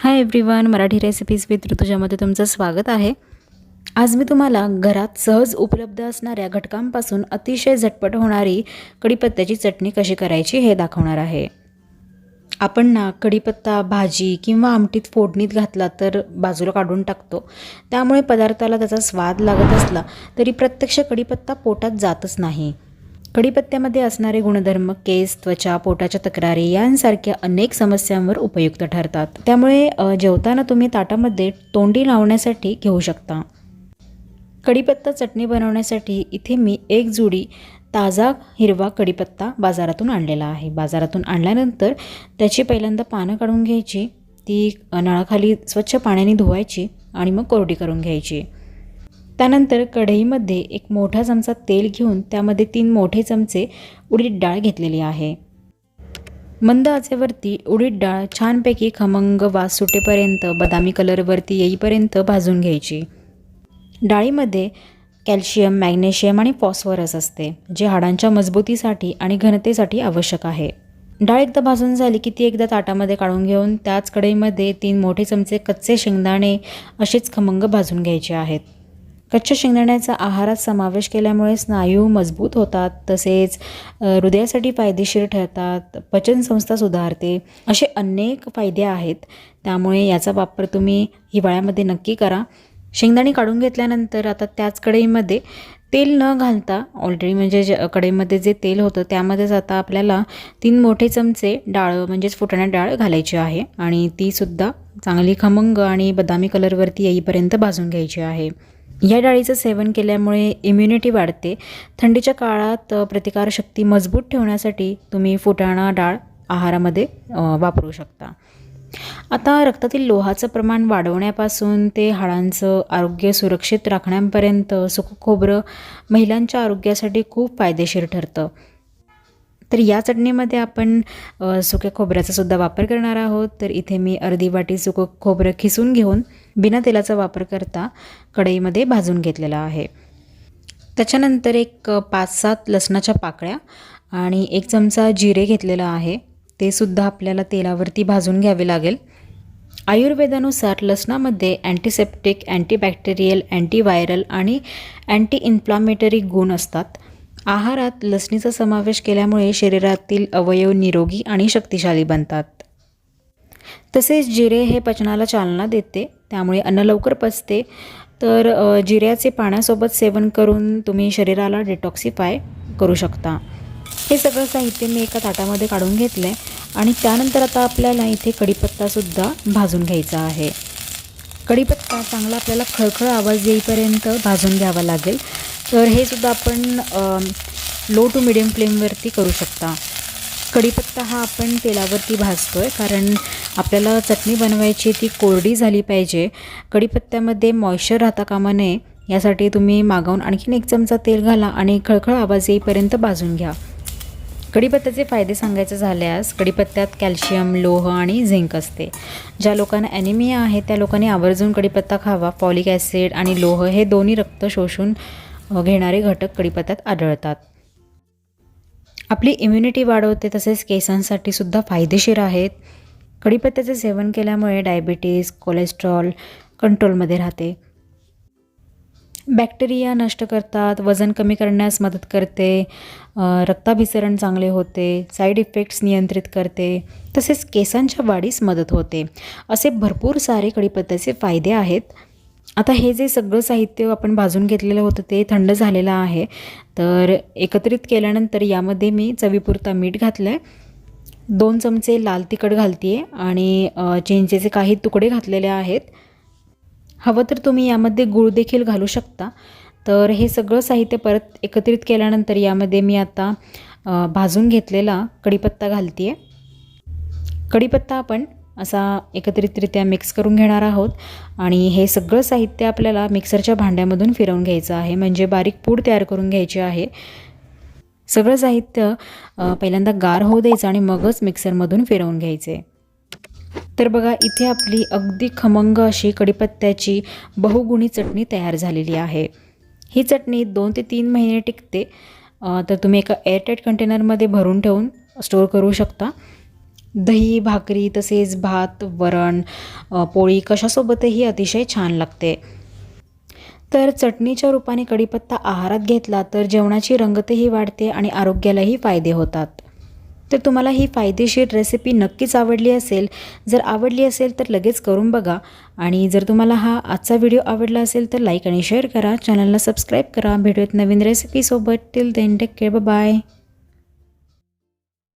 Hi everyone Marathi recipes with ऋतुजामध्ये तुमचं स्वागत आहे. आज मी तुम्हाला घरात सहज उपलब्ध असणाऱ्या घटकांपासून अतिशय झटपट होणारी कढीपत्त्याची चटणी कशी करायची हे दाखवणार आहे. आपण ना कढीपत्ता भाजी किंवा आमटीत फोडणीत घातला तर बाजूला काढून टाकतो. त्यामुळे पदार्थाला त्याचा स्वाद लागत असला तरी प्रत्यक्ष कढीपत्ता पोटात जातच नाही. कढीपत्त्यामध्ये असणारे गुणधर्म केस त्वचा पोटाच्या तक्रारी यांसारख्या अनेक समस्यांवर उपयुक्त ठरतात. त्यामुळे जेवताना तुम्ही ताटामध्ये तोंडी लावण्यासाठी घेऊ शकता. कढीपत्ता चटणी बनवण्यासाठी इथे मी एक जुडी ताजा हिरवा कढीपत्ता बाजारातून आणलेला आहे. बाजारातून आणल्यानंतर त्याची पहिल्यांदा पानं काढून घ्यायची ती नळाखाली स्वच्छ पाण्याने धुवायची आणि मग कोरडी करून घ्यायची. त्यानंतर कढईमध्ये एक मोठा चमचा तेल घेऊन त्यामध्ये तीन मोठे चमचे उडीद डाळ घेतलेली आहे. मंद आचेवरती उडीद डाळ छानपैकी खमंग वास सुटेपर्यंत बदामी कलरवरती येईपर्यंत भाजून घ्यायची. डाळीमध्ये कॅल्शियम मॅग्नेशियम आणि फॉस्फरस असते जे हाडांच्या मजबूतीसाठी आणि घनतेसाठी आवश्यक आहे. डाळ एकदा भाजून झाली की ती एकदा ताटामध्ये काढून घेऊन त्याच कढईमध्ये तीन मोठे चमचे कच्चे शेंगदाणे असेच खमंग भाजून घ्यायचे आहेत. कच्च्या शेंगदाण्याचा आहारात समावेश केल्यामुळे स्नायू मजबूत होतात तसेच हृदयासाठी फायदेशीर ठरतात पचनसंस्था सुधारते असे अनेक फायदे आहेत. त्यामुळे याचा वापर तुम्ही हिवाळ्यामध्ये नक्की करा. शेंगदाणे काढून घेतल्यानंतर आता त्याच कढईमध्ये तेल न घालता ऑलरेडी म्हणजे जे कढईमध्ये जे तेल होतं त्यामध्येच आता आपल्याला तीन मोठे चमचे डाळ म्हणजेच फुटाणा डाळ घालायची आहे. आणि तीसुद्धा चांगली खमंग आणि बदामी कलरवरती येईपर्यंत भाजून घ्यायची आहे. या डाळीचं सेवन केल्यामुळे इम्युनिटी वाढते. थंडीच्या काळात प्रतिकारशक्ती मजबूत ठेवण्यासाठी तुम्ही फुटाणा डाळ आहारामध्ये वापरू शकता. आता रक्तातील लोहाचं प्रमाण वाढवण्यापासून ते हाडांचं आरोग्य सुरक्षित राखण्यापर्यंत सुकं खोबरं महिलांच्या आरोग्यासाठी खूप फायदेशीर ठरतं. तर या चटणीमध्ये आपण सुक्या खोबऱ्याचा सुद्धा वापर करणार आहोत. तर इथे मी अर्धी वाटी सुकं खोबरं खिसून घेऊन बिना तेलाचा वापर करता कढईमध्ये भाजून घेतलेला आहे. त्याच्यानंतर एक पाच सात लसणाच्या पाकळ्या आणि एक चमचा जिरे घेतलेला आहे. ते सुद्धा आपल्याला तेलावरती भाजून घ्यावे लागेल. आयुर्वेदानुसार लसणामध्ये अँटीसेप्टिक अँटीबॅक्टेरियल अँटीव्हायरल आणि अँटी इन्फ्लामेटरी गुण असतात. आहारात लसणीचा समावेश केल्यामुळे शरीरातील अवयव निरोगी आणि शक्तिशाली बनतात. तसेच जिरे हे पचनाला चालना देते. त्यामुळे अन्न लवकर पचते. तर जिऱ्याचे पाण्यासोबत सेवन करून तुम्ही शरीराला डिटॉक्सिफाय करू शकता. हे सगळं साहित्य मी एका ताटामध्ये काढून घेतलं आहे आणि त्यानंतर आता आपल्याला इथे कढीपत्तासुद्धा भाजून घ्यायचा आहे. कढीपत्ता चांगला आपल्याला खळखळ आवाज येईपर्यंत भाजून घ्यावा लागेल. तर हे सुद्धा आपण लो टू मिडियम फ्लेमवरती करू शकता. कढीपत्ता हा आपण तेलावरती भाजतो आहे कारण आपल्याला चटणी बनवायची ती कोरडी झाली पाहिजे. कढीपत्त्यामध्ये मॉइश्चर राहता कामा नये यासाठी तुम्ही मागवून आणखीन एक चमचा तेल घाला आणि खळखळ आवाज येईपर्यंत भाजून घ्या. कढीपत्त्याचे फायदे सांगायचे झाल्यास कढीपत्त्यात कॅल्शियम लोह आणि झिंक असते. ज्या लोकांना ॲनिमिया आहे त्या लोकांनी आवर्जून कढीपत्ता खावा. फॉलिक ॲसिड आणि लोह हे दोन्ही रक्त शोषून घेणारे घटक कढीपत्त्यात आढळतात. आपली इम्युनिटी वाढवते तसेच केसांसाठी सुद्धा फायदेशीर आहेत. कढीपत्त्याचे सेवन केल्यामुळे डायबिटीज कोलेस्ट्रॉल कंट्रोलमध्ये राहते. बॅक्टेरिया नष्ट करतात वजन कमी करण्यास मदत करते रक्ताभिसरण चांगले होते साईड इफेक्ट्स नियंत्रित करते तसेच केसांच्या वाढीस मदत होते. असे भरपूर सारे कढीपत्त्याचे फायदे आहेत. आता हे जे सगळं साहित्य आपण भाजून घेतलेलं होतं ते थंड झालेलं आहे. तर एकत्रित केल्यानंतर यामध्ये मी चवीपुरता मीठ घातलं आहे दोन चमचे लाल तिखट घालते आहे आणि अ, चिंचेचे काही तुकडे घातलेले आहेत. हवं तर तुम्ही यामध्ये गूळ देखील घालू शकता. तर हे सगळं साहित्य परत एकत्रित केल्यानंतर यामध्ये मी आता भाजून घेतलेला कढीपत्ता घालते आहे कढीपत्ता आपण असा एकत्रितरित्या मिक्स करून घेणार आहोत. आणि हे सगळं साहित्य आपल्याला मिक्सरच्या भांड्यामधून फिरवून घ्यायचं आहे. म्हणजे बारीक पूड तयार करून घ्यायची आहे. सगळं साहित्य पहिल्यांदा गार होऊ द्यायचं आणि मगच मिक्सरमधून फिरवून घ्यायचे. तर बघा इथे आपली अगदी खमंग अशी कढीपत्त्याची बहुगुणी चटणी तयार झालेली आहे. ही चटणी दोन ते तीन महिने टिकते. तर तुम्ही एका एअरटाईट कंटेनरमध्ये भरून ठेवून स्टोअर करू शकता. दही भाकरी तसेच भात वरण पोळी कशासोबतही अतिशय छान लागते. तर चटणीच्या रूपाने कढीपत्ता आहारात घेतला तर जेवणाची रंगतही वाढते आणि आरोग्यालाही फायदे होतात. तर तुम्हाला ही फायदेशीर रेसिपी नक्कीच आवडली असेल. जर आवडली असेल तर लगेच करून बघा आणि जर तुम्हाला हा आजचा व्हिडिओ आवडला असेल तर लाईक आणि शेअर करा. चॅनलला सबस्क्राईब करा. भेटूयात नवीन रेसिपीसोबत till then take care bye